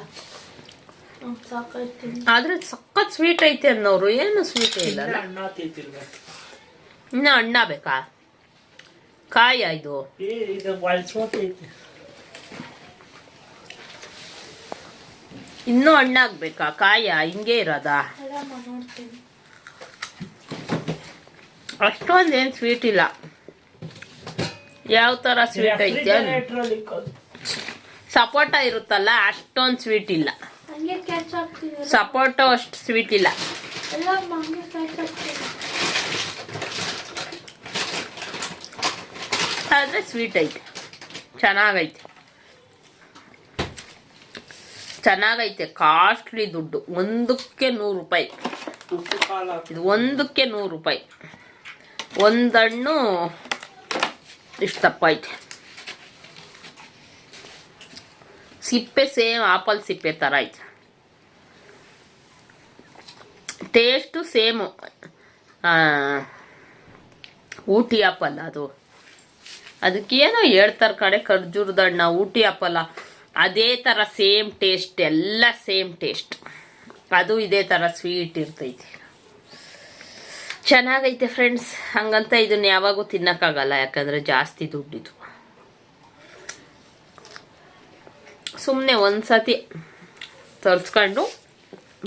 ನಂಗೆ ಆದ್ರೆ ಸಖತ್ ಸ್ವೀಟ್ ಐತೆ ಅನ್ನೋರು ಏನು ಸ್ವೀಟ್ ಇಲ್ಲ. ಇನ್ನ ಅಣ್ಣ ಬೇಕಾ? ಕಾಯ ಇದು ಏ ಇದು ವಲ್ಸೋತೈತೆ ಇನ್ನೂ ಹಣ್ಣಾಗ್ಬೇಕಾ? ಕಾಯ ಹಿಂಗೆ ಇರೋದಾ? ಅಷ್ಟೊಂದೇನು ಸ್ವೀಟ್ ಇಲ್ಲ. ಯಾವ ಥರ ಸ್ವೀಟ್ ಐತೆ? ಸಪೋಟ ಇರುತ್ತಲ್ಲ ಅಷ್ಟೊಂದು ಸ್ವೀಟ್ ಇಲ್ಲ. ಸಪೋಟೋ ಅಷ್ಟು ಸ್ವೀಟ್ ಇಲ್ಲ. ಆದರೆ ಸ್ವೀಟ್ ಐತೆ. ಚೆನ್ನಾಗೈತೆ. ಚೆನ್ನಾಗೈತೆ ಕಾಸ್ಟ್ಲಿ ದುಡ್ಡು. ಒಂದಕ್ಕೆ ನೂರು ರೂಪಾಯಿ. ಇದು ಒಂದಕ್ಕೆ ನೂರು ರೂಪಾಯಿ. ಒಂದಣ್ಣು ಇಷ್ಟು ದಪ್ಪ ಐತೆ ಸಿಪ್ಪೆ ಸೇಮ್ ಆಪಲ್ ಸಿಪ್ಪೆ ಥರ ಐತೆ ಟೇಸ್ಟು ಸೇಮು. ಊಟಿ ಆಪಲ್ ಅದು. ಅದಕ್ಕೇನೋ ಹೇಳ್ತಾರೆ ಕಡೆ ಖರ್ಜೂರದ ಹಣ್ಣ ಊಟಿ ಆಪಲ್ಲ. ಅದೇ ಥರ ಸೇಮ್ ಟೇಸ್ಟ್ ಎಲ್ಲ ಸೇಮ್ ಟೇಸ್ಟ್ ಅದು ಇದೇ ಥರ ಸ್ವೀಟ್ ಇರ್ತೈತಿ. ಚೆನ್ನಾಗೈತೆ ಫ್ರೆಂಡ್ಸ್ ಹಂಗಂತ ಇದನ್ನ ಯಾವಾಗೂ ತಿನ್ನೋಕ್ಕಾಗಲ್ಲ, ಯಾಕಂದ್ರೆ ಜಾಸ್ತಿ ದುಡ್ಡಿದು. ಸುಮ್ಮನೆ ಒಂದ್ಸತಿ ತರಿಸ್ಕೊಂಡು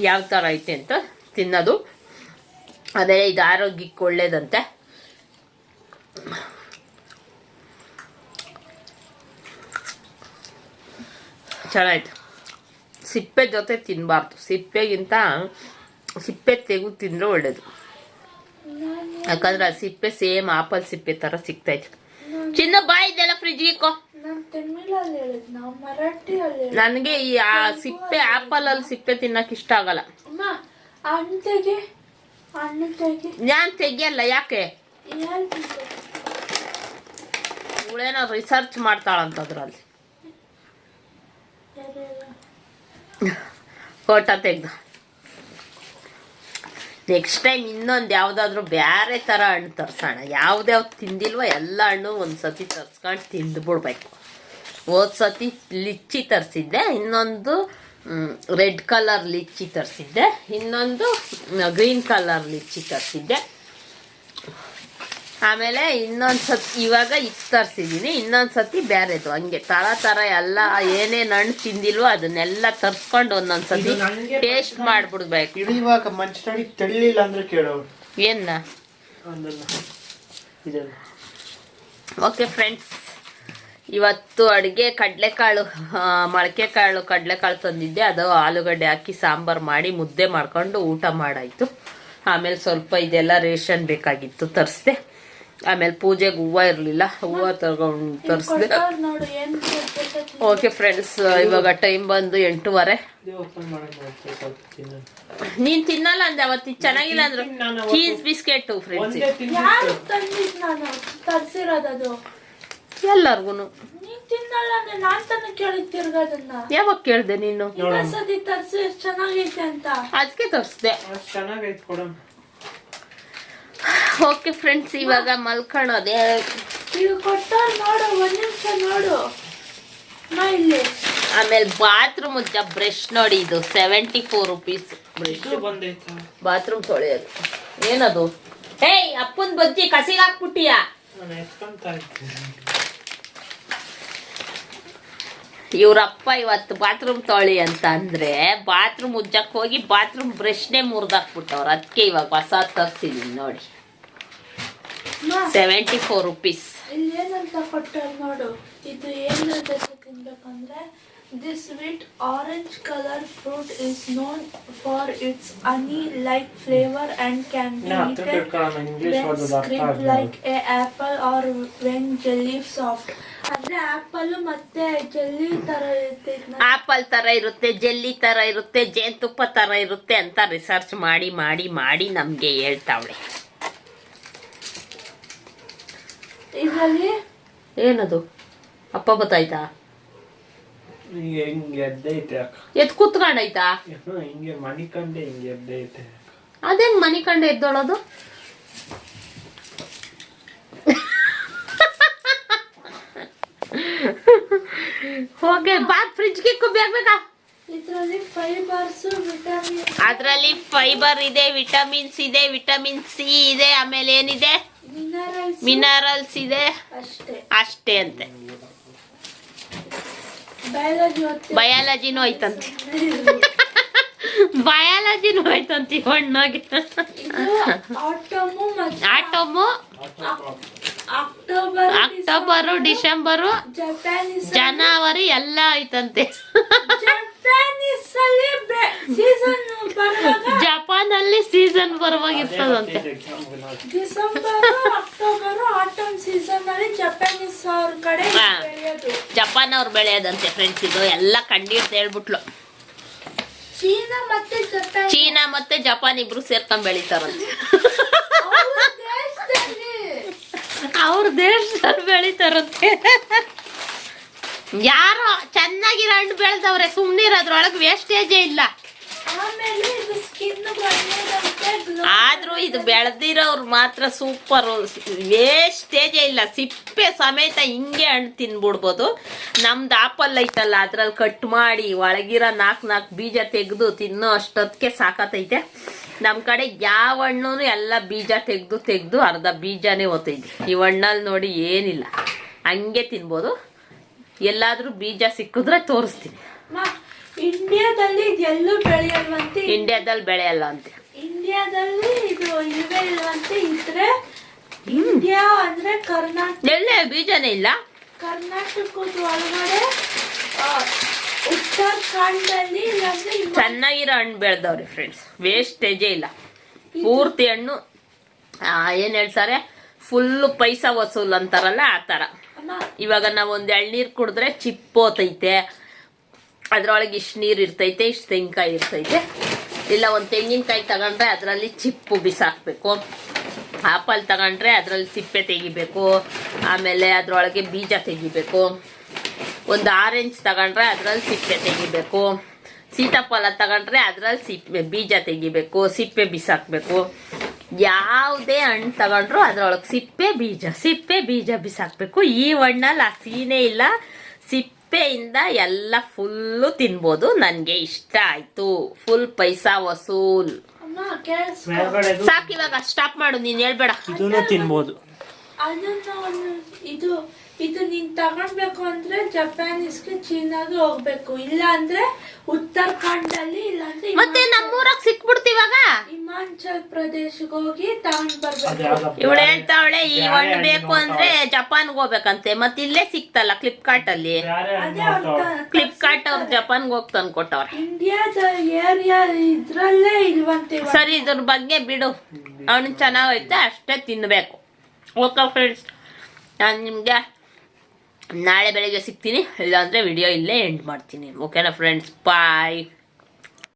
ಯಾವ ಥರ ಐತೆ ಅಂತ ತಿನ್ನೋದು. ಅದೇ ಇದು ಆರೋಗ್ಯಕ್ಕೆ ಒಳ್ಳೇದಂತೆ. ಚೆನ್ನಾಯ್ತು ಸಿಪ್ಪೆ ಜೊತೆ ತಿನ್ನಬಾರ್ದು ಸಿಪ್ಪೆಗಿಂತ ಸಿಪ್ಪೆ ತೆಗೆದು ತಿಂದರೆ ಒಳ್ಳೇದು. ಯಾಕಂದ್ರೆ ಆ ಸಿಪ್ಪೆ ಸೇಮ್ ಆಪಲ್ ಸಿಪ್ಪೆ ಥರ ಸಿಗ್ತೈತೆ ಚಿನ್ನ ಬಾಯ್ ಇದೆಲ್ಲ ಫ್ರಿಜ್ಗೆ ಹೇಳಿದ್ ನನಗೆ ಈ ಆ ಸಿಪ್ಪೆ ಆಪಲ್ ಅಲ್ಲಿ ಸಿಪ್ಪೆ ತಿನ್ನಕ್ಕೆ ಇಷ್ಟ ಆಗಲ್ಲ. ನಾನು ತೆಗಿಯಲ್ಲ ಯಾಕೆ? ಇವಳೇನೋ ರಿಸರ್ಚ್ ಮಾಡ್ತಾಳಂತ ಅದ್ರಲ್ಲಿ <laughs> ಫೋಟೋ ತೆಗ್ದು. ನೆಕ್ಸ್ಟ್ ಟೈಮ್ ಇನ್ನೊಂದು ಯಾವುದಾದ್ರೂ ಬೇರೆ ಥರ ಹಣ್ಣು ತರ್ಸೋಣ. ಯಾವ್ದ್ಯಾವ್ದು ತಿಂದಿಲ್ವ ಎಲ್ಲ ಹಣ್ಣು ಒಂದು ಸತಿ ತರ್ಸ್ಕೊಂಡು ತಿಂದುಬಿಡ್ಬೇಕು. ಹೋದ್ ಸತಿ ಲಿಚ್ಚಿ ತರಿಸಿದ್ದೆ, ಇನ್ನೊಂದು ರೆಡ್ ಕಲರ್ ಲಿಚ್ಚಿ ತರಿಸಿದ್ದೆ, ಇನ್ನೊಂದು ಗ್ರೀನ್ ಕಲರ್ ಲಿಚ್ಚಿ ತರಿಸಿದ್ದೆ. ಆಮೇಲೆ ಇನ್ನೊಂದು ಸತಿ ಇವಾಗ ಇದು ತರಿಸಿದ್ದೀನಿ ಇನ್ನೊಂದು ಸತಿ ಬೇರೆದು ಹಂಗೆ ಥರ ಥರ ಎಲ್ಲ ಏನೇನು ಹಣ್ಣು ತಿಂದಿಲ್ವೋ ಅದನ್ನೆಲ್ಲ ತರ್ಸ್ಕೊಂಡು ಒಂದೊಂದು ಸತಿ ಟೇಸ್ಟ್ ಮಾಡಿಬಿಡ್ಬೇಕು. ಇವಾಗ ಮಂಚಡಿ ತೆಳ್ಳಿಲ್ಲ ಅಂದ್ರೆ ಕೇಳೋರು. ಏನ? ಓಕೆ ಫ್ರೆಂಡ್ಸ್ ಇವತ್ತು ಅಡುಗೆ ಕಡಲೆಕಾಳು ಮೊಳಕೆ ಕಾಳು ಕಡಲೆಕಾಳು ತಂದಿದ್ದೆ. ಅದು ಆಲೂಗಡ್ಡೆ ಹಾಕಿ ಸಾಂಬಾರು ಮಾಡಿ ಮುದ್ದೆ ಮಾಡ್ಕೊಂಡು ಊಟ ಮಾಡಾಯಿತು. ಆಮೇಲೆ ಸ್ವಲ್ಪ ಇದೆಲ್ಲ ರೇಷನ್ ಬೇಕಾಗಿತ್ತು ತರಿಸ್ದೆ. ಆಮೇಲೆ ಪೂಜೆಗೆ ಹೂವ ಇರಲಿಲ್ಲ ಹೂವ ತಗೊಂಡು ತರಿಸ್ದೆ. ಓಕೆ ಫ್ರೆಂಡ್ಸ್ ಇವಾಗ ಟೈಮ್ ಬಂದು ಎಂಟೂವರೆ. ನೀನ್ ತಿನ್ನಲ್ಲ ಅಂದೆ ಅವತ್ತು ಚೆನ್ನಾಗಿಲ್ಲ ಅಂದ್ರೆ. ಚೀಸ್ ಬಿಸ್ಕೆಟ್ ಫ್ರೆಂಡ್ಸ್ ಎಲ್ಲಾರ್ಗು ತಿನ್ನಲ್ಲ ಅಂದ್ರೆ ನಾನ್ ತಾನೇ ಕೇಳಿದ್ ತಿರ್ಗೋದನ್ನ. ಯಾವಾಗ ಕೇಳ್ದೆ ನೀನು? ಅದಕ್ಕೆ ತರಿಸ್ದೆ. ಓಕೆ ಫ್ರೆಂಡ್ಸ್ ಇವಾಗ ಮಲ್ಕೊಳ್ಳೋದೆ. ಈಗ ಕೊಟ್ಟವ್ರು ನೋಡು ಒಂದ್ ನಿಮಿಷ ನೋಡು. ನಾ ಆಮೇಲೆ ಬಾತ್ರೂಮ್ ಬ್ರಷ್ ನೋಡಿ ಇದು ಸೆವೆಂಟಿ ಫೋರ್ ರುಪೀಸ್ ಬ್ರಷ್ ಇದು ಬಂದೈತ. ಬಾತ್ರೂಮ್ ತೊಳೆಯೋದು. ಏನದು? ಏಯ್ ಅಪ್ಪನ್ ಬಜ್ಜಿ ಕಸಿಗೆ ಹಾಕ್ಬಿಟ್ಟಿಯಾ ನಾನು ಎತ್ಕೊಂತ ಇದ್ದೆ ಇವ್ರಪ್ಪ ಇವತ್ತು ಬಾತ್ರೂಮ್ ತೊಳಿ ಅಂತ ಅಂದರೆ ಬಾತ್ರೂಮ್ ಉಜ್ಜಕ್ಕೆ ಹೋಗಿ ಬಾತ್ರೂಮ್ ಬ್ರಷ್ನೇ ಮುರಿದಾಕ್ಬಿಟ್ಟವ್ರು. ಅದಕ್ಕೆ ಇವಾಗ ಹೊಸ ತರ್ಸಿದೀನಿ ನೋಡಿ. ಸೆವೆಂಟಿ ಫೋರ್ ರುಪೀಸ್ ಇಲ್ಲೇನಂತ ಏನಂತ ಕೊಟ್ಟವ್ರು ನೋಡು. ಇದು ಏನ್ ಜೊತೆ ತಿನ್ಬೇಕಂದ್ರೆ this sweet orange colour fruit is known for its honey like flavour and can be like a ತಿಳ್ಕೊಳ್ಳೋಣ ಆರ್ when ಓದೋದು ಅರ್ಥ ಆಪಲ್ ಮತ್ತೆ ಜೆಲ್ಲಿ ತರ ಇರ್ತೈತೆ ಆಪಲ್ ತರ ಇರುತ್ತೆ ಜೆಲ್ಲಿ ತರ ಇರುತ್ತೆ ಜೇನುತುಪ್ಪ ತರ ಇರುತ್ತೆ ಅಂತ ರಿಸರ್ಚ್ ಮಾಡಿ ಮಾಡಿ ಮಾಡಿ ನಮ್ಗೆ ಹೇಳ್ತಾವಳೆ. ಇದರಲ್ಲಿ? ಏನದು? ಅಪ್ಪ ಬತ್ತಾಯ್ತಾ? ಹಿಂಗೆ ಹಿಂಗೆ ಎದ್ದೈತೆ ಅಕ್ಕ. ಎತ್ ಕೂತ್ಕೊಂಡೈತಾ ಹಿಂಗೆ ಮಣಿಕಂಡೆ ಹಿಂಗೆ ಎದ್ದೈತೆ ಅದೇ ಮನಿಕಂಡೆ ಎದ್ದೋಳೋದು? ಹೋಗಿ ಬಾ ಫ್ರಿಜ್ಗೆ ಬೇಕಬೇಕಾ ಇದರಲ್ಲಿ ಫೈಬರ್ಸ್ ವಿಟಮಿನ್ ಅದರಲ್ಲಿ ಫೈಬರ್ ಇದೆ ವಿಟಮಿನ್ಸ್ ಇದೆ ವಿಟಮಿನ್ ಸಿ ಇದೆ ಆಮೇಲೆ ಏನಿದೆ? ಮಿನರಲ್ಸ್ ಮಿನರಲ್ಸ್ ಇದೆ. ಅಷ್ಟೇ. ಅಷ್ಟೇ ಅಂತೆ. ಬಯಾಲಜಿನೂ ಆಯ್ತಂತೆ ಬಯಾಲಜಿನೂ ಐತಂತೆ ಹಣ್ಣಾಗಿ. ಆಟಮು ಆಟೋಮು ಅಕ್ಟೋಬರು ಡಿಸೆಂಬರು ಜನವರಿ ಎಲ್ಲ ಐತಂತೆ ಜಪಾನ್ ಅಲ್ಲಿ ಸೀಸನ್ ಬರುವಾಗಿರ್ತದಂತೆ. ಜಪಾನ್ ಅವ್ರು ಬೆಳೆಯೋದಂತೆ ಫ್ರೆಂಡ್ಸ್ ಇದು. ಎಲ್ಲ ಕಂಡಿರ್ತ ಹೇಳ್ಬಿಟ್ಲು. ಚೀನಾ ಮತ್ತೆ ಜಪಾನ್. ಇಬ್ರು ಸೇರ್ಕೊಂಡ್ ಬೆಳಿತಾರಂತೆ. ಅವ್ರ ದೇಶದಲ್ಲಿ ಬೆಳೀತಾರಂತೆ ಯಾರೋ ಚೆನ್ನಾಗಿರೋ ಹಣ್ಣು ಬೆಳೆದವ್ರೆ ಸುಮ್ನಿರೋದ್ರೊಳಗೆ ವೇಸ್ಟೇಜೇ ಇಲ್ಲ. ಆದ್ರೂ ಇದು ಬೆಳೆದಿರೋರು ಮಾತ್ರ ಸೂಪರ್ ವೇಸ್ಟೇಜೇ ಇಲ್ಲ. ಸಿಪ್ಪೆ ಸಮೇತ ಹಿಂಗೆ ಹಣ್ಣು ತಿನ್ಬಿಡ್ಬೋದು. ನಮ್ದು ಆಪಲ್ ಐತಲ್ಲ ಅದ್ರಲ್ಲಿ ಕಟ್ ಮಾಡಿ ಒಳಗಿರೋ ನಾಲ್ಕು ನಾಲ್ಕು ಬೀಜ ತೆಗೆದು ತಿನ್ನೋ ಅಷ್ಟೊತ್ತಿಗೆ ಸಾಕತ್ತೈತೆ ನಮ್ಮ ಕಡೆ ಯಾವ ಹಣ್ಣು ಎಲ್ಲ ಬೀಜ ತೆಗೆದು ತೆಗೆದು ಅರ್ಧ ಬೀಜನೇ ಓತೈತಿ ಈ ಹಣ್ಣಲ್ಲಿ ನೋಡಿ ಏನಿಲ್ಲ. ಹಂಗೆ ತಿನ್ಬೋದು. ಎಲ್ಲಾದ್ರೂ ಬೀಜ ಸಿಕ್ಕಿದ್ರೆ ತೋರಿಸ್ತೀನಿ. ಇಂಡಿಯಾದಲ್ಲಿ ಎಲ್ಲೂ ಬೆಳೆಯಲ್ವಂತೆ? ಇಂಡಿಯಾದಲ್ಲಿ ಬೆಳೆಯಲ್ಲ ಅಂತೆ ಇಂಡಿಯಾದಲ್ಲಿ ಇದು ಇಲ್ವೇ ಇಲ್ವಂತೆ? ಇದ್ರೆ ಇಂಡಿಯಾ ಅಂದ್ರೆ ಕರ್ನಾಟಕ. ಎಲ್ಲೇ ಬೀಜನೇ ಇಲ್ಲ. ಕರ್ನಾಟಕದ ಒಳಗಡೆ ಉತ್ತರಾಖಂಡದಲ್ಲಿ ಚೆನ್ನಾಗಿರೋ ಹಣ್ಣು ಬೆಳೆದವ್ರಿ ಫ್ರೆಂಡ್ಸ್ ವೇಸ್ಟೇಜೇ ಇಲ್ಲ. ಪೂರ್ತಿ ಹಣ್ಣು ಏನು ಏನ್ ಹೇಳ್ತಾರೆ? ಫುಲ್ಲು ಪೈಸಾ ವಸೂಲ್ ಅಂತಾರಲ್ಲ ಆ ಥರ ಇವಾಗ ನಾವು ಒಂದು ಎಳ್ನೀರು ಕುಡಿದ್ರೆ ಚಿಪ್ಪೋತೈತೆ. ಅದ್ರೊಳಗೆ ಇಷ್ಟು ನೀರು ಇರ್ತೈತೆ ಇಷ್ಟು ತೆಂಗಿನಕಾಯಿ ಇರ್ತೈತೆ. ಇಲ್ಲ ಒಂದು ತೆಂಗಿನಕಾಯಿ ತಗೊಂಡ್ರೆ ಅದರಲ್ಲಿ ಚಿಪ್ಪು ಬಿಸಾಕ್ಬೇಕು. ಆಪಲ್ ತಗೊಂಡ್ರೆ ಅದರಲ್ಲಿ ಸಿಪ್ಪೆ ತೆಗಿಬೇಕು. ಆಮೇಲೆ ಅದರೊಳಗೆ ಬೀಜ ತೆಗಿಬೇಕು. ಒಂದು ಆರೆಂಜ್ ತಗೊಂಡ್ರೆ ಅದ್ರಲ್ಲಿ ಸಿಪ್ಪೆ ತೆಗಿಬೇಕು. ಸೀತಾಫಲ ತಗೊಂಡ್ರೆ ಅದ್ರಲ್ಲಿ ಸಿಪ್ಪೆ ಬೀಜ ತೆಗಿಬೇಕು ಸಿಪ್ಪೆ ಬಿಸಾಕ್ಬೇಕು. ಯಾವುದೇ ಹಣ್ಣು ತಗೊಂಡ್ರು ಅದ್ರೊಳಗೆ ಸಿಪ್ಪೆ ಬೀಜ ಸಿಪ್ಪೆ ಬೀಜ ಬಿಸಾಕ್ಬೇಕು. ಈ ಹಣ್ಣಲ್ಲಿ ಆ ಸೀನೆ ಇಲ್ಲ. ಸಿಪ್ಪೆಯಿಂದ ಎಲ್ಲ ಫುಲ್ಲು ತಿನ್ಬೋದು. ನನಗೆ ಇಷ್ಟ ಆಯ್ತು. ಫುಲ್ ಪೈಸಾ ವಸೂಲ್. ಸಾಕಿವಾಗ ಕೇಳಿಸ್ಕೊ ಸಾಕು ಇವಾಗ ಸ್ಟಾಪ್ ಮಾಡು. ನೀನು ಹೇಳ್ಬೇಡ. ಇದನ್ನು ತಿನ್ಬೋದು. ಇದು ಇದು ನೀನ್ ತಗೊಳ್ಬೇಕು ಅಂದ್ರೆ ಜಪಾನೀಸ್ಗೆ ಚೀನಾಗೆ ಹೋಗ್ಬೇಕು ಇಲ್ಲ ಅಂದ್ರೆ ಉತ್ತರಾಖಂಡಲ್ಲಿ ಇಲ್ಲಾಂದ್ರೆ ಮತ್ತೆ ನಮ್ಮೂರಾಗ ಸಿಕ್ಬಿಡ್ತಿವಾಗ ಹಿಮಾಚಲ್ ಪ್ರದೇಶಕ್ಕೆ ಹೋಗಿ ತಗೊಂಡ್ ಬರ್ಬೇಕು ಇವಳು ಹೇಳ್ತಾವಳೆ ಈ ಹಣ್ಣು ಬೇಕು ಅಂದ್ರೆ ಜಪಾನ್ಗೆ ಹೋಗ್ಬೇಕಂತೆ ಮತ್ತೆ ಇಲ್ಲೇ ಸಿಕ್ತಲ್ಲ ಫ್ಲಿಪ್ಕಾರ್ಟ್ ಅಲ್ಲಿ ಫ್ಲಿಪ್ಕಾರ್ಟ್ ಅವ್ರು ಜಪಾನ್ಗೆ ಹೋಗಿ ತಂದ್ಕೊಟ್ಟವ್ರೆ ಇಂಡಿಯಾದ ಏರಿಯಾ ಇದ್ರಲ್ಲೇ ಇಲ್ವಂತೆ. ಸರಿ ಇದ್ರ ಬಗ್ಗೆ ಬಿಡು ಅವನು ಚೆನ್ನಾಗೈತೆ ಅಷ್ಟೇ ತಿನ್ಬೇಕು ಓಕೆ ಫ್ರೆಂಡ್ಸ್ ನಾನು ನಿಮಗೆ ನಾಳೆ ಬೆಳಗ್ಗೆ ಸಿಗ್ತೀನಿ ಇಲ್ಲಾಂದರೆ ವಿಡಿಯೋ ಇಲ್ಲೇ ಎಂಡ್ ಮಾಡ್ತೀನಿ. ಓಕೆನಾ ಫ್ರೆಂಡ್ಸ್ ಬಾಯ್